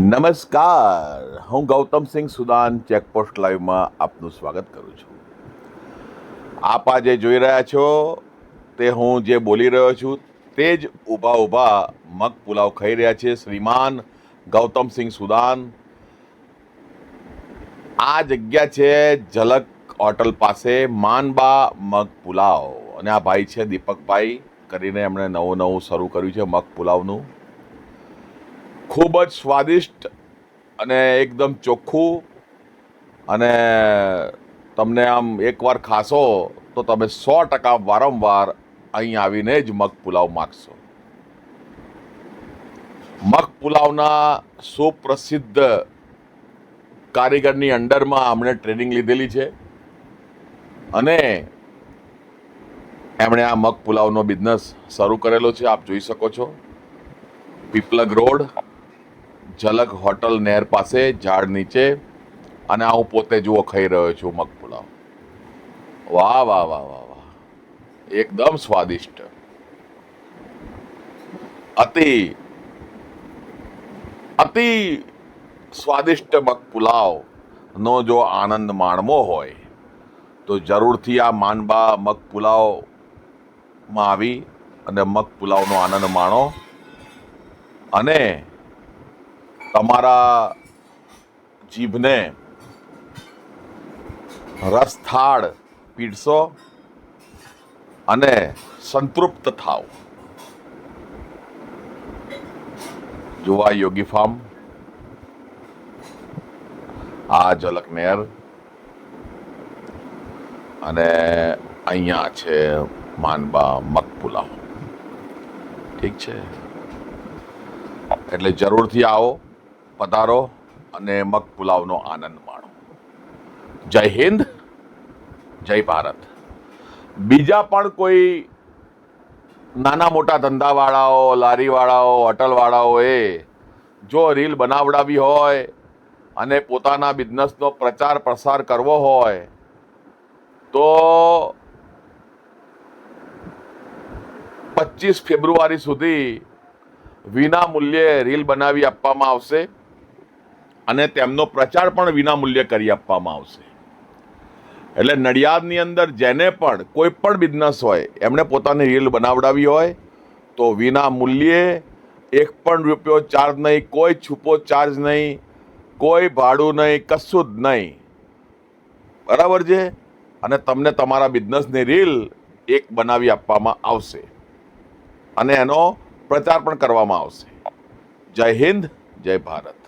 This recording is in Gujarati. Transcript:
નમસ્કાર. હું ગૌતમસિંહ સુદાન, ચેકપોસ્ટ લાઈવમાં આપનું સ્વાગત કરું છું. આપ આજે જોઈ રહ્યા છો, તે હું જે બોલી રહ્યો છું, તે જ ઊભા ઊભા મગ પુલાવ ખાઈ રહ્યા છે શ્રીમાન ગૌતમસિંહ સુદાન. આ જગ્યા છે ઝલક હોટલ પાસે માનબા મગ પુલાવ. અને આ ભાઈ છે દીપકભાઈ. કરીને એમણે નવું નવું શરૂ કર્યું છે મગ પુલાવનું. ખૂબ જ સ્વાદિષ્ટ અને એકદમ ચોખ્ખું અને તમને આમ એકવાર ખાશો તો તમે સો ટકા વારંવાર અહીં આવીને જ મગ પુલાવ માગશો. મગ પુલાવના સુપ્રસિદ્ધ કારીગરની અંડરમાં અમને ટ્રેનિંગ લીધેલી છે અને એમણે આ મગ પુલાવનો બિઝનેસ શરૂ કરેલો છે, આપ જોઈ શકો છો. પીપલગ રોડ ઝલક હોટલ નહેર પાસે, ઝાડ નીચે. અને આ હું પોતે જુઓ ખાઈ રહ્યો છું મગ પુલાવ વાહ વાહ વાહ વાહ વાહ. એકદમ સ્વાદિષ્ટ. અતિ અતિ સ્વાદિષ્ટ મગ પુલાવ નો જો આનંદ માણવો હોય, તો જરૂરથી આ માનબા મગ પુલાવમાં આવી અને મગ પુલાવનો આનંદ માણો. અને તમારા જીભને રસથાળ પીરસો અને સંતૃપ્ત થાવ. જોવા યોગી ફાર્મ આ ઝલક નેર અને અહીંયા છે માનબા મકપુલાવ. ઠીક છે. એટલે જરૂરથી આવો. પધારો અને મગ પુલાવનો આનંદ માણો. જય હિન્દ, જય ભારત. બીજા પણ કોઈ નાના મોટા ધંધાવાળાઓ, લારીવાળાઓ હોટલવાળાઓએ જો રીલ બનાવડાવી હોય અને પોતાના બિઝનેસનો પ્રચાર પ્રસાર કરવો હોય, તો પચીસ ફેબ્રુઆરી સુધી વિના મૂલ્યે રીલ બનાવી આપવામાં આવશે. અને તેમનો પ્રચાર પણ વિના મૂલ્યે કરી આપવામાં આવશે. એટલે નડિયાદની અંદર જેને પણ કોઈ પણ બિઝનેસ હોય, એમણે પોતાની રીલ બનાવડાવી હોય, તો વિના મૂલ્યે એક પણ રૂપિયો ચાર્જ નહીં, કોઈ છૂપો ચાર્જ નહીં, કોઈ ભાડું નહીં, કશું જ નહીં. બરાબર છે? અને તમને તમારા બિઝનેસની રીલ એક બનાવી આપવામાં આવશે. અને એનો પ્રચાર પણ કરવામાં આવશે. જય હિન્દ, જય ભારત.